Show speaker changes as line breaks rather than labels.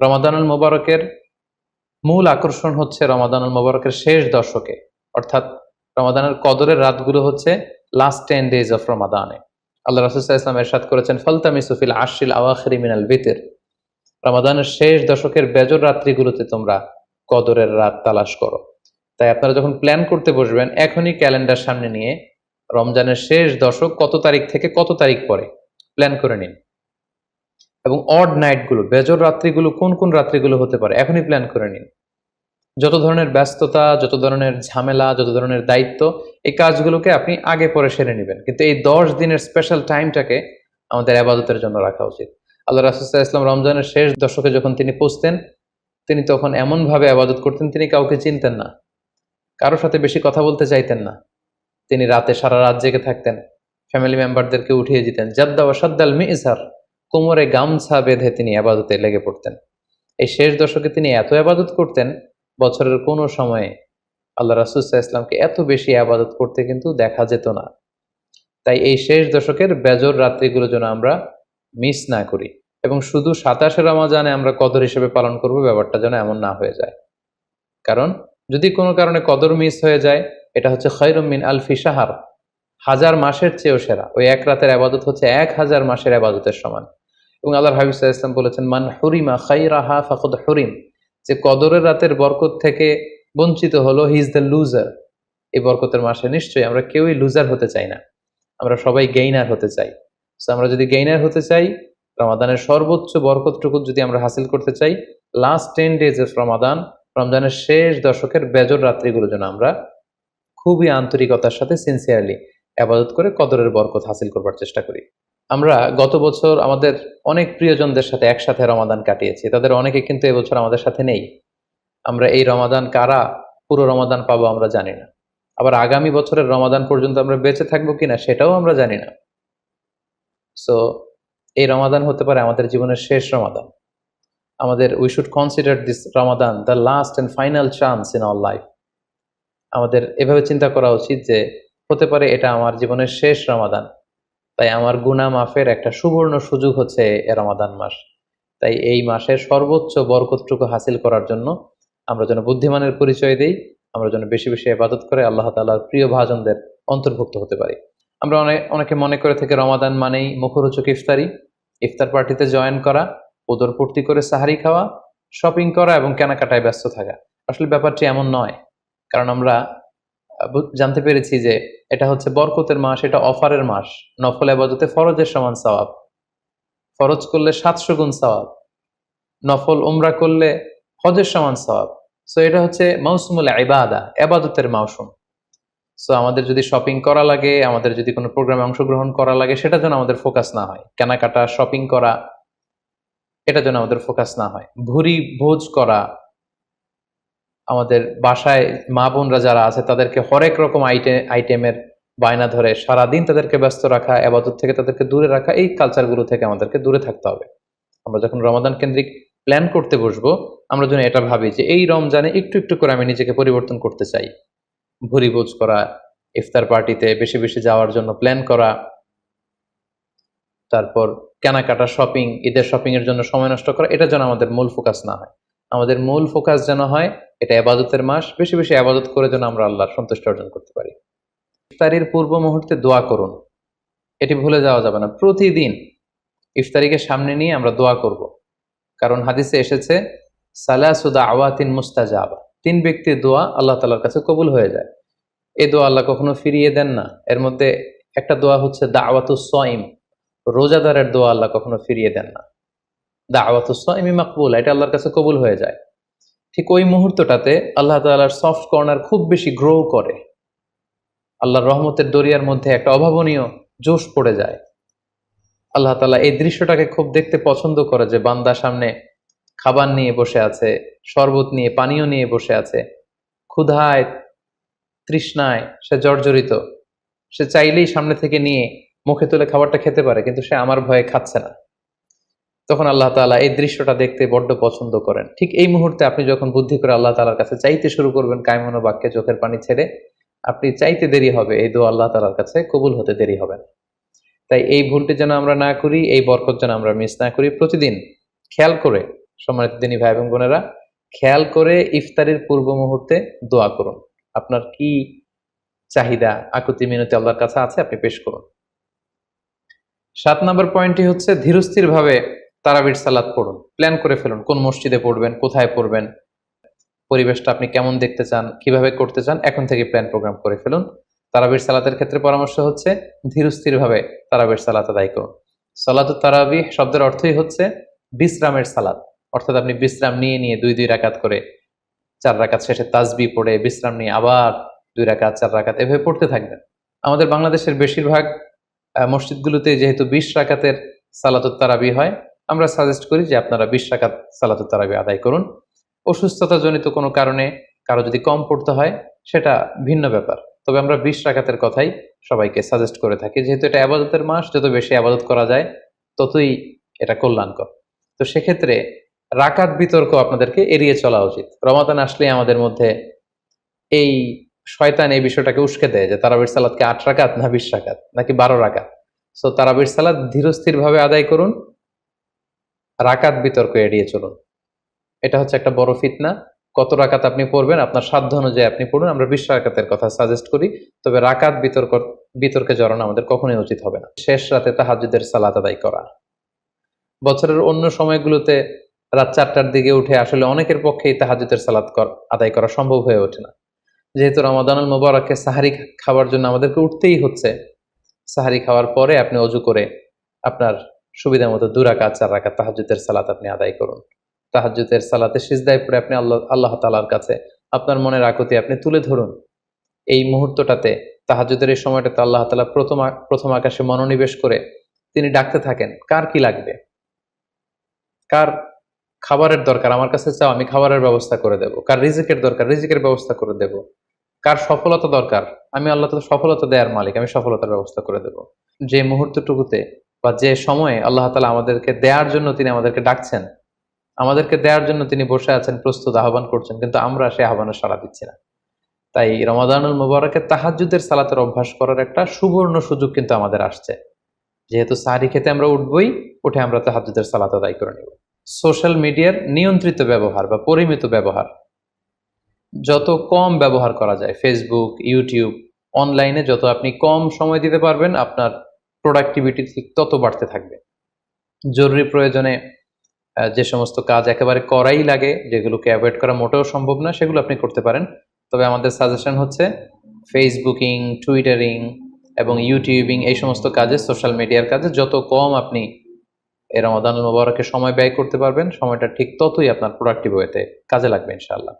রমাদানুল মোবারকের মূল আকর্ষণ হচ্ছে রমাদানুল মোবারকের শেষ দশকে। অর্থাৎ রমাদানের কদরের রাতগুলো হচ্ছে লাস্ট টেন ডেজ অফ রমাদানে আল্লাহ রাসুল্লাহ ইসলাম এরশাদ করেছেন ফলতামি সুফিল আশিল আওয়াখরি মিনাল বিতের। রমাদানের শেষ দশকের বেজর রাত্রিগুলোতে তোমরা কদরের রাত তালাশ করো। তাই আপনারা যখন প্ল্যান করতে বসবেন, এখনই ক্যালেন্ডার সামনে নিয়ে রমজানের শেষ দশক কত তারিখ থেকে কত তারিখ পরে? প্ল্যান করে নিন। এবং অড নাইটগুলো বেজর রাত্রিগুলো, কোন কোন রাত্রিগুলো হতে পারে? এখনই প্ল্যান করে নিন। যত ধরনের ব্যস্ততা, যত ধরনের ঝামেলা, যত ধরনের দায়িত্ব, এই কাজগুলোকে আপনি আগে পরে সেরে নেবেন। কিন্তু এই দশ দিনের স্পেশাল টাইমটাকে আমাদের আবাদতের জন্য রাখা উচিত। আল্লাহ রাসুল্লাহ ইসলাম রমজানের শেষ দশকে যখন তিনি পৌঁছতেন, তিনি তখন এমনভাবে আবাদত করতেন, তিনি কাউকে চিনতেন না। কারোর সাথে বেশি কথা বলতে চাইতেন না। তিনি রাতে সারা রাত জেগে থাকতেন। ফ্যামিলি মেম্বারদেরকে উঠিয়ে দিতেন। জাদ্দা ও সাদ্দাল মিজার কোমরে গামছা বেঁধে তিনি আবাদতে লেগে পড়তেন। এই শেষ দশকে তিনি এত আবাদত করতেন, বছরের কোনো সময়ে আল্লাহ রাসুল্লাহ ইসলামকে এত বেশি আবাদত করতে কিন্তু দেখা যেত না। তাই এই শেষ দশকের বেজর রাত্রিগুলো যেন আমরা মিস না করি এবং শুধু সাতাশে রমাজানে আমরা কদর হিসেবে পালন করব, ব্যাপারটা যেন এমন না হয়ে যায়। কারণ যদি কোনো কারণে কদর মিস হয়ে যায়, এটা হচ্ছে খৈরুমিন আলফি সাহার হাজার মাসের চেয়েও সেরা। ওই এক রাতের আবাদত হচ্ছে এক হাজার মাসের আবাদতের সমান। এবং আল্লাহ হাবিব ইসলাম বলেছেন, মান হরিমা খাইরাহা ফাকুদ হরিম। যে কদরের রাতের বরকত থেকে বঞ্চিত হলো হি ইজ দ্য লুজার এই বরকতের মাসে নিশ্চয়ই আমরা কেউই লুজার হতে চাই না। আমরা সবাই গেইনার হতে চাই। তো আমরা যদি গেইনার হতে চাই, রমাদানের সর্বোচ্চ বরকতটুকু যদি আমরা হাসিল করতে চাই last ten days of Ramadan রমজানের শেষ দশকের বেজর রাত্রিগুলো যেন আমরা খুবই আন্তরিকতার সাথে সিনসিয়ারলি আবাদত করে কদরের বরকত হাসিল করবার চেষ্টা করি। আমরা গত বছর আমাদের অনেক প্রিয়জনদের সাথে একসাথে রমাদান কাটিয়েছি। তাদের অনেকে কিন্তু এবছর আমাদের সাথে নেই। আমরা এই রমাদান কারা, পুরো রমাদান পাবো আমরা জানি না। আবার আগামী বছরের রমাদান পর্যন্ত আমরা বেঁচে থাকব কিনা সেটাও আমরা জানি না। সো এই রমাদান হতে পারে আমাদের জীবনের শেষ রমাদান। আমাদের we should consider this Ramadan the last and final chance in our life আমাদের এভাবে চিন্তা করা উচিত যে হতে পারে এটা আমার জীবনের শেষ রমাদান। তাই আমার গুনা মাফের একটা সুবর্ণ সুযোগ হচ্ছে রমাদান মাস। তাই এই মাসের সর্বোচ্চ বরকতটুকু হাসিল করার জন্য আমরা যেন বুদ্ধিমানের পরিচয় দিই, আমরা যেন বেশি বেশি আবাদত করে আল্লাহ তালার প্রিয় ভাজনদের অন্তর্ভুক্ত হতে পারি। আমরা অনেক অনেকে মনে করে থেকে রমাদান মানেই মুখরোচক ইফতারি। ইফতার পার্টিতে জয়েন করা ওদর পূর্তি করে সাহারি খাওয়া, শপিং করা এবং কেনাকাটায় ব্যস্ত থাকা। আসলে ব্যাপারটি এমন নয়। কারণ আমরা জানতে পেরেছি যে এটা হচ্ছে বরকতের মাস, এটা অফারের মাস। নফল আবাদতে ফরজের সমান সওয়াব। ফরজ করলে সাতশো গুণ সওয়াব। নফল উমরা করলে হজের সমান সওয়াব। সো এটা হচ্ছে মৌসুমুল ইবাদা এবাদতের মৌসুম সো আমাদের যদি শপিং করা লাগে, আমাদের যদি কোনো প্রোগ্রামে অংশগ্রহণ করা লাগে, সেটা যেন আমাদের ফোকাস না হয়। কেনাকাটা শপিং করা, এটা যেন আমাদের ফোকাস না হয়। ভুরি ভোজ করা আমাদের বাসায় মা বোনরা যারা আছে, তাদেরকে হরেক রকম আইটেম আইটেমের বায়না ধরে সারাদিন তাদেরকে ব্যস্ত রাখা এবাদত থেকে তাদেরকে দূরে রাখা, এই কালচারগুলো থেকে আমাদেরকে দূরে থাকতে হবে। আমরা যখন রমাদান কেন্দ্রিক প্ল্যান করতে বসবো, আমরা যেন এটা ভাবি যে এই রমজানে একটু একটু করে আমি নিজেকে পরিবর্তন করতে চাই। ভুরি ভোজ করা, ইফতার পার্টিতে বেশি বেশি যাওয়ার জন্য প্ল্যান করা, তারপর কেনাকাটা শপিং ঈদের শপিং এর জন্য সময় নষ্ট করা, এটা যেন আমাদের মূল ফোকাস না হয়। আমাদের মূল ফোকাস যেন হয়, এটা আবাদতের মাস। বেশি বেশি আবাদত করে যেন আমরা আল্লাহর সন্তুষ্ট অর্জন করতে পারি। ইফতারির পূর্ব মুহূর্তে দোয়া করুন। এটি ভুলে যাওয়া যাবে না। প্রতিদিন ইফতারিকে সামনে নিয়ে আমরা দোয়া করব। কারণ হাদিসে এসেছে সালাসুদা আওয়াতিন মুস্তাজাবা। তিন ব্যক্তির দোয়া আল্লাহ তালার কাছে কবুল হয়ে যায়। এই দোয়া আল্লাহ কখনো ফিরিয়ে দেন না। এর মধ্যে একটা দোয়া হচ্ছে দাওয়াতু সইম রোজাদারের দোয়া আল্লাহ কখনো ফিরিয়ে দেন না। দাওয়াতু সইমি মাকবুল, এটা আল্লাহর কাছে কবুল হয়ে যায়। ঠিক ওই মুহূর্তটাতে আল্লাহ তালার সফট কর্নার খুব বেশি গ্রো করে। আল্লাহর রহমতের দরিয়ার মধ্যে একটা অভাবনীয় জোশ পড়ে যায়। আল্লাহ তালা এই দৃশ্যটাকে খুব দেখতে পছন্দ করে যে বান্দা সামনে খাবার নিয়ে বসে আছে, শরবত নিয়ে, পানীয় নিয়ে বসে আছে। ক্ষুধায়, তৃষ্ণায় সে জর্জরিত। সে চাইলেই সামনে থেকে নিয়ে মুখে তুলে খাবারটা খেতে পারে, কিন্তু সে আমার ভয়ে খাচ্ছে না। তখন আল্লাহ তালা এই দৃশ্যটা দেখতে বড্ড পছন্দ করেন। ঠিক এই মুহূর্তে আপনি যখন বুদ্ধি করে আল্লাহ তালার কাছে চাইতে শুরু করবেন কায়মনো বাক্যে চোখের পানি ছেড়ে, আপনি চাইতে দেরি হবে, এই দোয়া আল্লাহ তালার কাছে কবুল হতে দেরি হবে না। তাই এই ভুলটি যেন আমরা না করি, এই বরকত যেন আমরা মিস না করি, প্রতিদিন খেয়াল করে, সম্মানিত দিনী ভাই এবং বোনেরা, খেয়াল করে ইফতারির পূর্ব মুহূর্তে দোয়া করুন। আপনার কি চাহিদা আকুতি মিনতি আল্লাহর কাছে আছে, আপনি পেশ করুন। সাত নম্বর পয়েন্টটি হচ্ছে ধীরস্থির ভাবে তারাবির সালাত পড়ুন প্ল্যান করে ফেলুন, কোন মসজিদে পড়বেন, কোথায় পড়বেন, পরিবেশটা আপনি কেমন দেখতে চান, কীভাবে করতে চান, এখন থেকে প্ল্যান প্রোগ্রাম করে ফেলুন। তারাবির সালাতের ক্ষেত্রে পরামর্শ হচ্ছে ধীরস্থির ভাবে তারাবির সালাত আদায় করুন। সালাত তারাবি শব্দের অর্থই হচ্ছে বিশ্রামের সালাত। অর্থাৎ আপনি বিশ্রাম নিয়ে নিয়ে দুই দুই রাকাত করে চার রাকাত শেষে তাজবি পড়ে, বিশ্রাম নিয়ে আবার দুই রাকাত, চার রাকাত এভাবে পড়তে থাকবেন। আমাদের বাংলাদেশের বেশিরভাগ মসজিদগুলোতে যেহেতু বিশ রাকাতের সালাতুত তারাবি হয় আমরা সাজেস্ট করি যে আপনারা বিশ রাকাত সালাতুত তারাবি আদায় করুন। অসুস্থতাজনিত কোনো কারণে কারও যদি কম পড়তে হয়, সেটা ভিন্ন ব্যাপার। তবে আমরা বিশ রাকাতের কথাই সবাইকে সাজেস্ট করে থাকি। যেহেতু এটা আবাদতের মাস, যত বেশি আবাদত করা যায়, ততই এটা কল্যাণকর। তো সেক্ষেত্রে রাকাত বিতর্ক আপনাদেরকে এড়িয়ে চলা উচিত। রমাদান আসলে আমাদের মধ্যে এই শয়তান এই বিষয়টাকে উস্কে দেয় যে তারাবির সালাদকে আট রাকাত না বিশ রাকাত, নাকি বারো রাকাত। সো তারাবির সালাদ ধীরস্থিরভাবে আদায় করুন। রাকাত বিতর্ক এড়িয়ে চলুন। এটা হচ্ছে একটা বড় ফিতনা। কত রাকাত আপনি পড়বেন? আপনার সাধ্য অনুযায়ী আপনি পড়ুন। আমরা বিশ রাকাতের কথা সাজেস্ট করি। তবে রাকাত বিতর্ক, বিতর্কে জড়ানো আমাদের কখনোই উচিত হবে না। শেষ রাতে তাহাজুদের সালাত আদায় করা। বছরের অন্য সময়গুলোতে রাত চারটার দিকে উঠে আসলে অনেকের পক্ষেই তাহাজুদের সালাত আদায় করা সম্ভব হয়ে ওঠে না। যেহেতু রমাদানুল মোবারককে সাহারি খাওয়ার জন্য আমাদেরকে উঠতেই হচ্ছে, সাহারি খাওয়ার পরে আপনি অজু করে আপনার সুবিধা মতো দু রাকাত, চার রাকাত তাহাজুদের সালাত আপনি আদায় করুন। তাহাজুদের সালাতে সিজদায় পড়ে আপনি আল্লাহ আল্লাহ তালার কাছে আপনার মনের আকুতি আপনি তুলে ধরুন। এই মুহূর্তটাতে তাহাজুদের এই সময়টাতে আল্লাহ তালা প্রথম প্রথম আকাশে মনোনিবেশ করে তিনি ডাকতে থাকেন, কার কি লাগবে? কার খাবারের দরকার? আমার কাছে চাও, আমি খাবারের ব্যবস্থা করে দেব। কার রিজিকের দরকার? রিজিকের ব্যবস্থা করে দেব। কার সফলতা দরকার? আমি আল্লাহ সফলতা দেওয়ার মালিক, আমি সফলতার ব্যবস্থা করে দেব। যে মুহূর্তটুকুতে বা যে সময়ে আল্লাহ তালা আমাদেরকে দেওয়ার জন্য তিনি আমাদেরকে ডাকছেন, আমাদেরকে দেওয়ার জন্য তিনি বসে আছেন, প্রস্তুত আহ্বান করছেন, কিন্তু আমরা সে আহ্বানে সাড়া দিচ্ছি না। তাই রমাদানুল মুবারকে তাহাজুদের সালাতের অভ্যাস করার একটা সুবর্ণ সুযোগ কিন্তু আমাদের আসছে। যেহেতু সাহারি খেতে আমরা উঠবই, উঠে আমরা তাহাজুদের সালাত আদায় করে নেব। সোশ্যাল মিডিয়ার নিয়ন্ত্রিত ব্যবহার বা পরিমিত ব্যবহার, যত কম ব্যবহার করা যায়, ফেসবুক, ইউটিউব, অনলাইনে যত আপনি কম সময় দিতে পারবেন, আপনার প্রোডাক্টিভিটি তত বাড়তে থাকবে। জরুরি প্রয়োজনে যে সমস্ত কাজ একেবারে করাই লাগে, যেগুলোকে অ্যাভয়েড করা মোটেও সম্ভব না সেগুলো আপনি করতে পারেন। তবে আমাদের সাজেশন হচ্ছে ফেসবুকিং টুইটারিং এবং ইউটিউবিং এই সমস্ত কাজে সোশ্যাল মিডিয়ার কাজে যত কম আপনি এই রমাদান মোবারকে সময় ব্যয় করতে পারবেন, সময়টা ঠিক ততই আপনার প্রোডাক্টিভ ওয়েতে কাজে লাগবে ইনশাআল্লাহ।